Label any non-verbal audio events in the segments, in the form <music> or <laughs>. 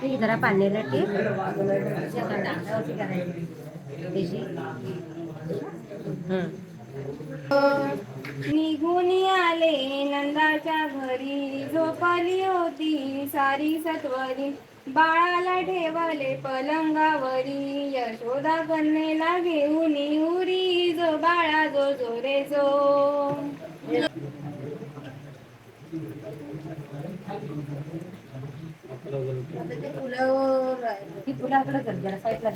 ते जरा निघून आले नंदाच्या घरी. झोपली होती सारी सत्वरी. बाळाला ठेवले पलंगावरी. यशोदा कन्येला घेऊन उरी जो बाळा जो जोरे जो फुलं फुलाकडे कर जरा साईडला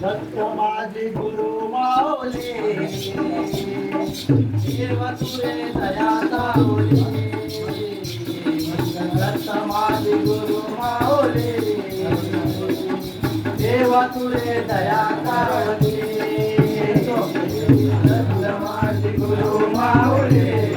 दत्त माझे गुरु माऊली. तुरे दया तावली दत्त माझे गुरु माऊली. देवा तुरे दया तावली दत्त माझे गुरु माऊली.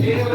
Brasil.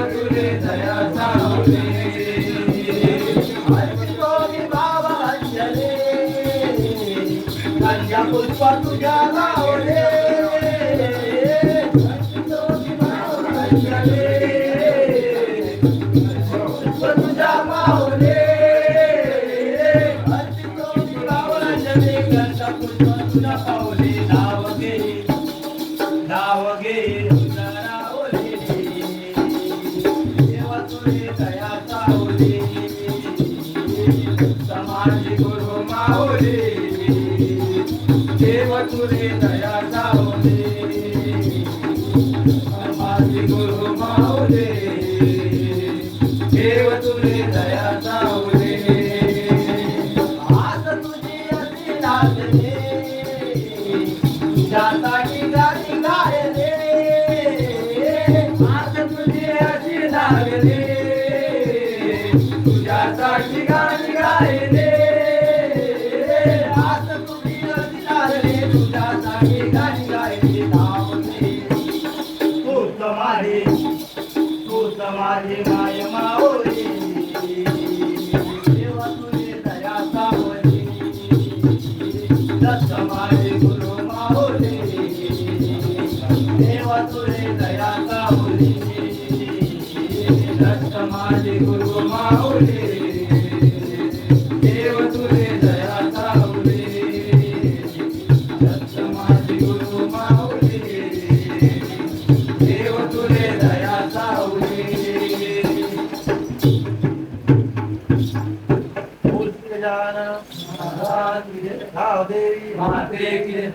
রে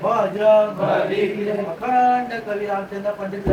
भजन भजे की अखंड कवी Ramchandra Pandit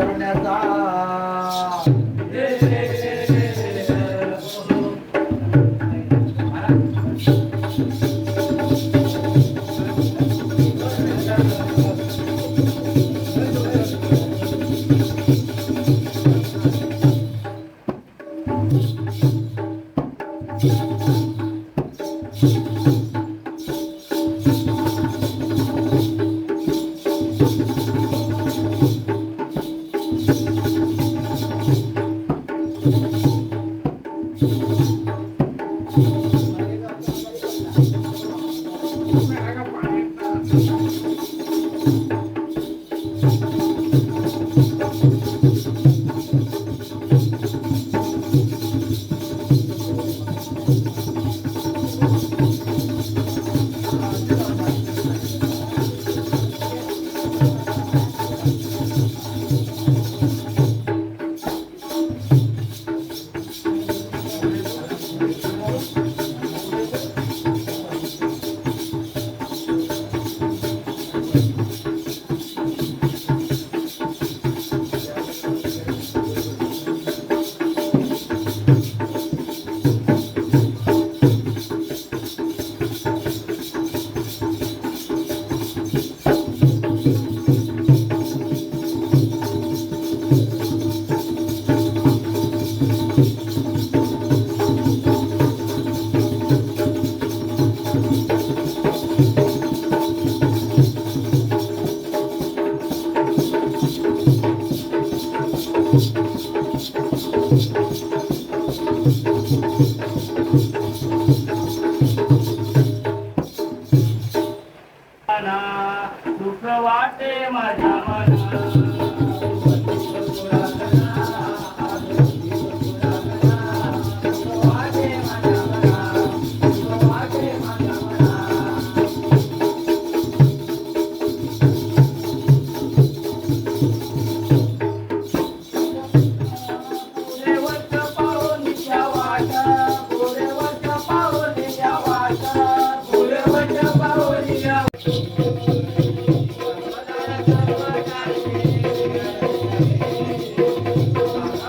Música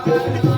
Thank you.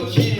हात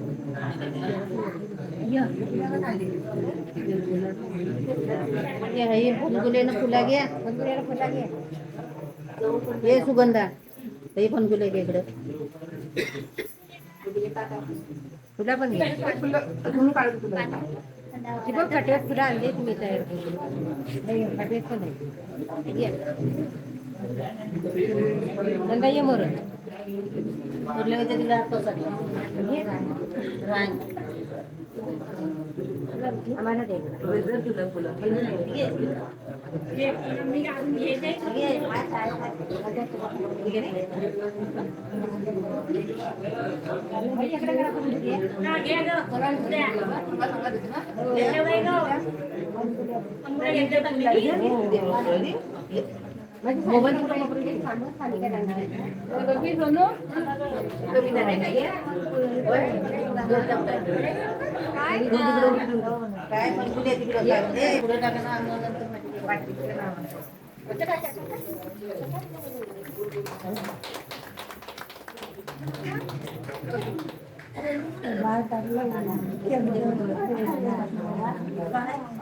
हे हे फुला घ्या फुला घ्या हे सुगंधा हे फनगुले घे इकडं. फुला पण घ्या ती बघ काटेवात फुला आणली तुम्ही तयार करून पण आहे. घ्या. नंदा ये मोर उरले होते तिला. रांग. आम्हाला दे तुला फुलं घे. घे. हात, मोबाईल काय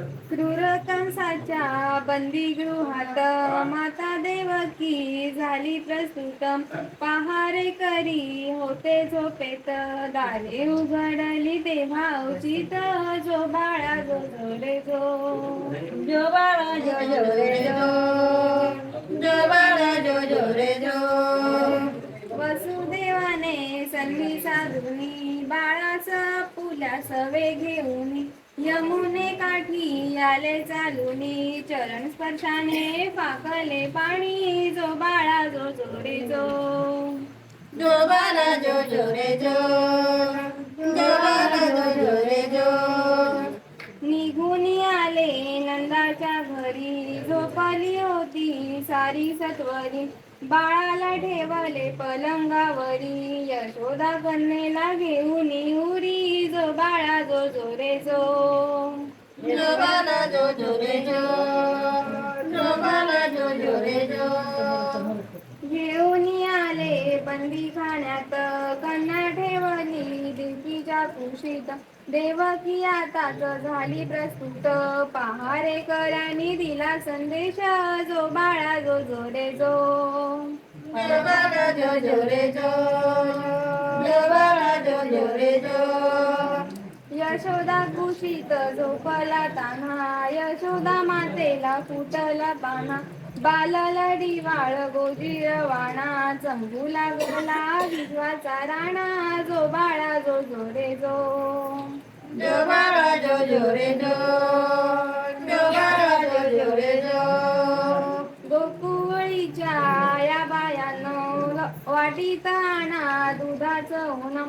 क्रूर कंसाच्या बंदीगृहात माता देवकी झाली प्रस्तुत पहारे करी होते झोपेत. दारे उघडली तेव्हा उचित. जो बाळा जो जो. जो जो बाळा जो जो. जो जो बाळा जो जो. जो वसुदेवाने सन्मी साधुनी बाळास पुलास वे घेऊन यमुने काठी आले चालुनी चरण स्पर्शाने फाकले पाणी जो बाळा जो जो रे जो. जो बाला जो जो रे जो जो बाला जो जो रे जो. निघून आले नंदाच्या घरी झोपली होती सारी सत्वरी. बाळाला ठेवले पलंगावरी यशोदा कन्येला घेऊन उरी जो बाळा जो जो रे जो. जो बाला जो जो जो. जो बाला जो जो रे जो. घेऊन आले बंदी खाण्यात. कन्या ठेवली कुशीत देवकी आता झाली प्रस्तुत. पहारे करानी दिला संदेश. जो बाळा जो जो रे जो. जो जो रे जो जो जो रे जो यशोदा कुशीत झोपला तान्हा. यशोदा मातेला फुटला पाना बालाला डिवाळ गोजीर वाणा चंगू लागला विश्वाचा राणा जो बाळा जो जो रे जो. जो बाला जो जो रे जो. जो बाला जो जो. गोकुळीच्या या बायानं दुधाचं उन्हा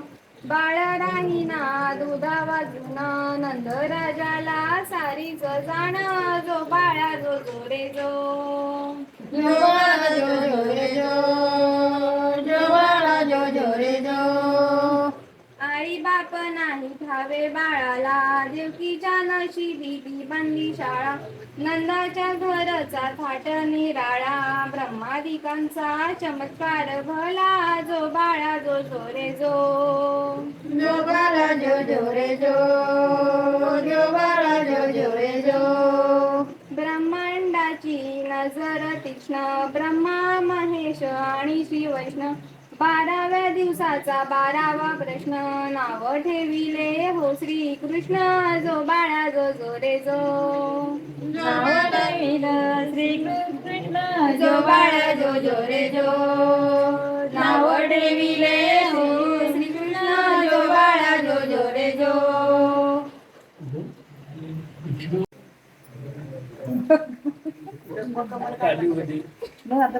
बाळ राहीना दुधा वाजून नंद राजाला सारीच जाण जो बाळा जो जो रे जो. जो बाला जो जो रे जो. जो बाला जो जो रे जो. आई बाप नाही ठावे बाळाला देवकीच्या नशिबी ती बंदी शाळा. नंदाच्या घरचा थाट निराळा ब्रह्मादिकांचा चमत्कार भला जो बाळा जो जो रे जो. जो बाला जो जो रे जो. जो बाला जो जो रे जो. ब्रह्मांडाची नजर तीक्ष्ण ब्रह्मा महेश आणि श्री वैष्णव. बाराव्या दिवसाचा बारावा प्रश्न. नाव ठेविले हो श्री कृष्ण जो बाळा जो जो रे जो. नाव ठेविलं श्री कृष्ण जो बाळा जो जो रे जो. नाव ठेविले हो श्री कृष्ण जो बाळा जो जो रे जो. <laughs> मग आता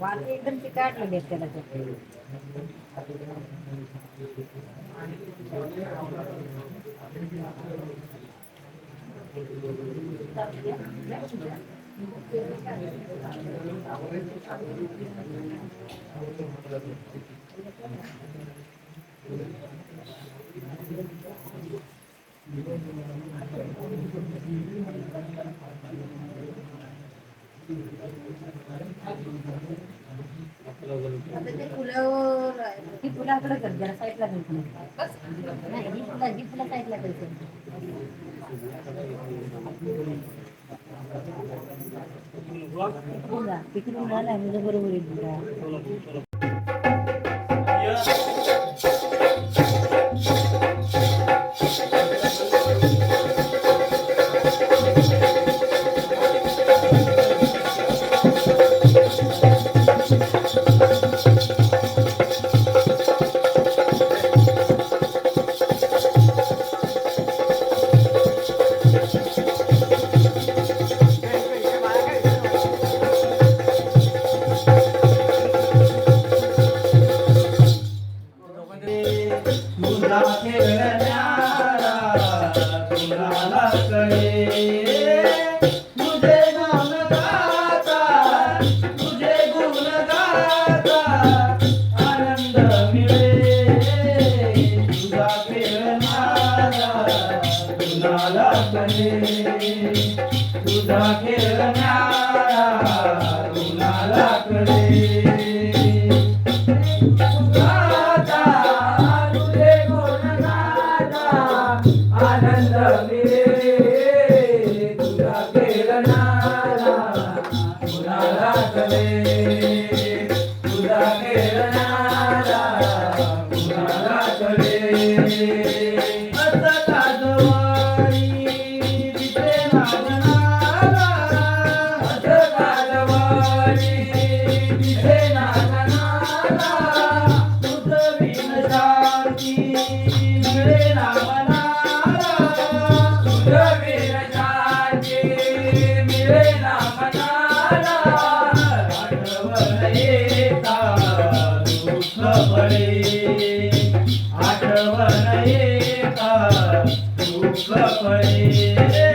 वाटी एकदम ती काढलेली आहेत त्याला ते. आता ते फुलं ही फुलाकडे कर जरा साईडला कर फुलं. नाही ही फुलं ही फुलं साईडला कर फुला तिकडून म्हणजे बरोबर आहे. Hola, आठवण का दुःख पडे